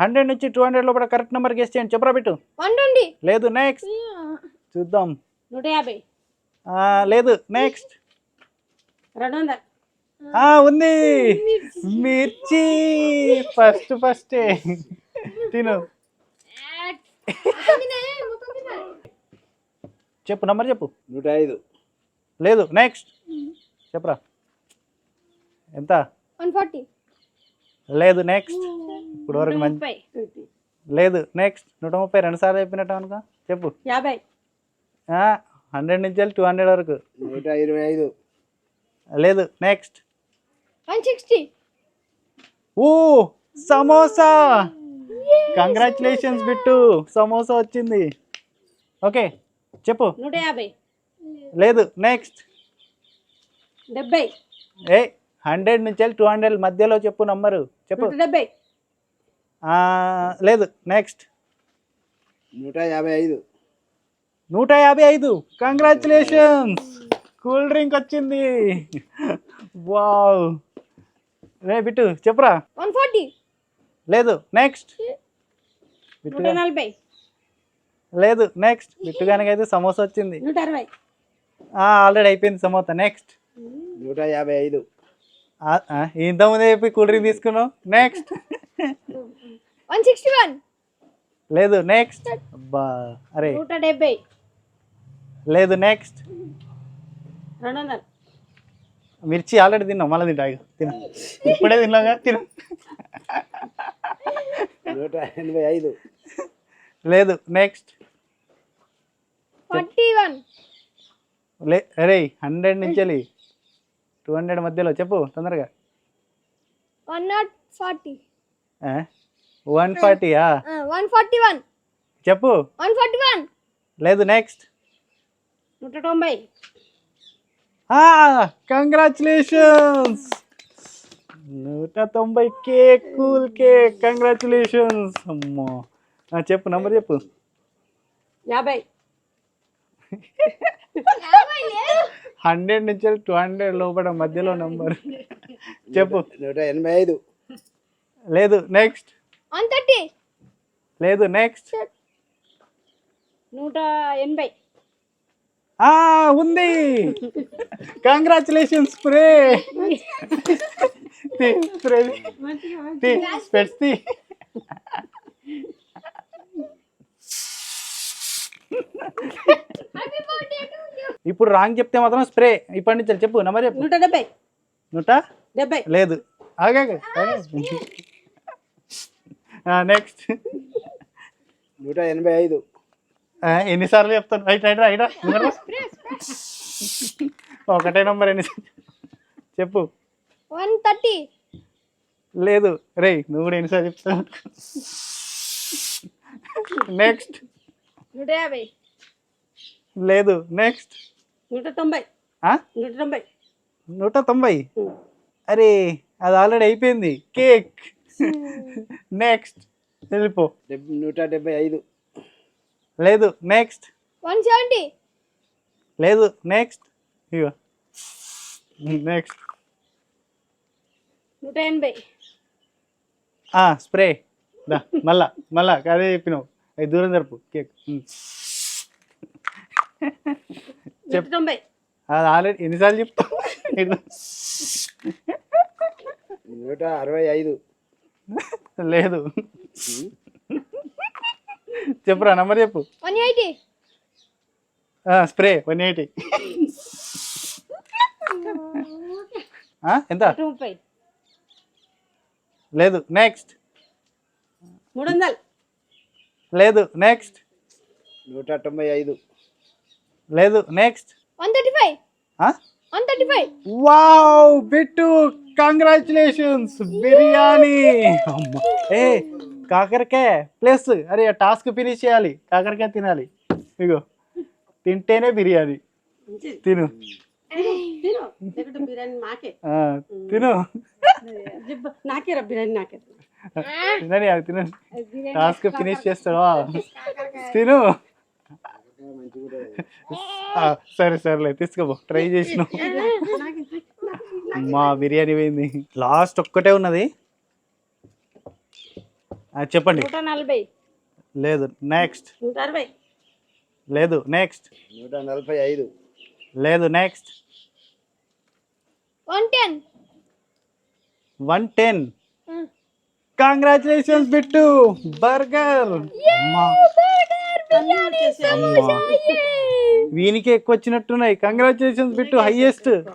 Hundred నుంచి two hundred లోపల correct number guess చేయండి చెప్పరా బిట్టు? లేదు నెక్స్ట్ చూద్దాం. నూట యాభై. లేదు నెక్స్ట్ రెండు వందలు. ఉంది. మిర్చి. First first. తిను. చెప్పు నంబర్ చెప్పు. నూట ఐదు లేదు నెక్స్ట్ చెప్పరా. ఎంత? One forty. లేదు నెక్స్ట్ ఇప్పుడు వరకు మంచి లేదు నెక్స్ట్ నూట ముప్పై రెండు సార్లు చెప్పినట్టు అనుకో. చెప్పు. యాభై. హండ్రెడ్ నుంచి టూ హండ్రెడ్ వరకు. నూట ఇరవై ఐదు. లేదు నెక్స్ట్ వన్ సిక్స్టీ. ఓ సమోసా. కంగ్రాచులేషన్స్ బిట్టు. సమోసా వచ్చింది. ఓకే చెప్పు. నూట యాభై. లేదు నెక్స్ట్ డెబ్బై. ఏ హండ్రెడ్ నుంచి టూ హండ్రెడ్ మధ్యలో చెప్పు నంబరు. చెప్పు. డెబ్బై. ఆ, లేదు నెక్స్ట్ నూట యాభై ఐదు. నూట యాభై ఐదు. కంగ్రాచులేషన్స్ కూల్ డ్రింక్ వచ్చింది. వావ్ రే బిట్టు చెప్పురా. వన్ ఫార్టీ లేదు నెక్స్ట్ నూట బిట్టుగా నలభై. లేదు నెక్స్ట్ బిట్టుగానికి అయితే సమోసా వచ్చింది. నూట అరవై. ఆల్రెడీ అయిపోయింది సమోసా. నెక్స్ట్ నూట యాభై ఐదు. ఇంతకుముందే చెప్పి కూల్ డ్రింక్ తీసుకున్నావు. Next one sixty one. లేదు నెక్స్ట్ అబ్బా అరే. నూట డెబ్బై. లేదు నెక్స్ట్ రెండు వందలు. మిర్చి ఆల్రెడీ తిన్నావు మళ్ళీ తింటా. తిన. ఇప్పుడే తిన్నాగా తిన. నూట ఎనభై ఐదు. లేదు నెక్స్ట్ ఫార్టీ వన్. లే అరే హండ్రెడ్ నుంచి టూ హండ్రెడ్ మధ్యలో చెప్పు తొందరగా. One not forty. One ఫార్టీయా? One forty one. చెప్పు. One forty one. లేదు నెక్స్ట్ నూట తొంభై. కంగ్రాచులేషన్స్ నూట తొంభై కేక్ కూల్ కేక్ కంగ్రాచులేషన్స్ అమ్మో. ఆ, చెప్పు నంబర్ చెప్పు. యాభై. హండ్రెడ్ నుంచి టూ హండ్రెడ్ లోపల మధ్యలో నంబర్ చెప్పు. నూట ఎనభై ఐదు. లేదు నెక్స్ట్ వన్ థర్టీ లేదు నెక్స్ట్ నూట ఎనభై. ఆ ఉంది. కంగ్రాచులేషన్స్ స్ప్రే స్ప్రే ఇప్పుడు రాంగ్ చెప్తే మాత్రం స్ప్రే. ఇప్పటి నుంచి చెప్పు నెంబర్ చెప్పు. నూట డెబ్బై. నూట? డెబ్బై. లేదు. ఆగా నెక్స్ట్ నూట ఎనభై ఐదు. ఎన్నిసార్లు చెప్తాను? Right right right. ఒకటే నంబర్ ఎన్ని చెప్పు. One thirty. లేదు. రే నువ్వు కూడా ఎన్నిసార్లు చెప్తావు? నెక్స్ట్ నూట యాభై. లేదు. నెక్స్ట్ నూట తొంభై. నూట తొంభై. నూట తొంభై? అరే అది ఆల్రెడీ అయిపోయింది. కేక్. నెక్స్ట్ వెళ్ళిపో. నూట డెబ్బై ఐదు. లేదు. Next one seventy. లేదు. నెక్స్ట్ ఇగో. నెక్స్ట్ నూట ఎనభై. స్ప్రే దా మళ్ళా మళ్ళా అదే చెప్పినావు. అది దూరం జరుపు కేక్. తొంభై. అది ఆల్రెడీ ఎన్నిసార్లు చెప్తావు నూట అరవై ఐదు. లేదు. చెప్పురా నంబర్ చెప్పు. One eighty. Spray one eighty. ఎంత? ముప్పై. లేదు. నెక్స్ట్. మూడు వందలు. లేదు. నెక్స్ట్. నూట తొంభై ఐదు. లేదు. Next one thirty five one thirty five wow Bittu congratulations biryani. అమ్మ. ఏ కాకరకాయ ప్లస్ అరే టాస్క్ ఫినిష్ చేయాలి. కాకరకాయ తినాలి. ఇగో తింటేనే బిర్యానీ. తిను. తిను నాకే. ఆ, తిను. జిబ్బ నాకే రా బిర్యానీ నాకే. తినని అది తినని. టాస్క్ ఫినిష్ చేస్తావా? తిను. సరే సరేలే తీసుకోబో ట్రై చేసినావు. మా బిర్యానీ పోయింది. లాస్ట్ ఒక్కటే ఉన్నది. చెప్పండి. లేదు నెక్స్ట్ లేదు నెక్స్ట్ నూట నలభై ఐదు. లేదు next one ten one ten congratulations Bittu burger వీనికి ఎక్కువ వచ్చినట్టున్నాయి కంగ్రాచులేషన్స్ బిట్టు హైయెస్ట్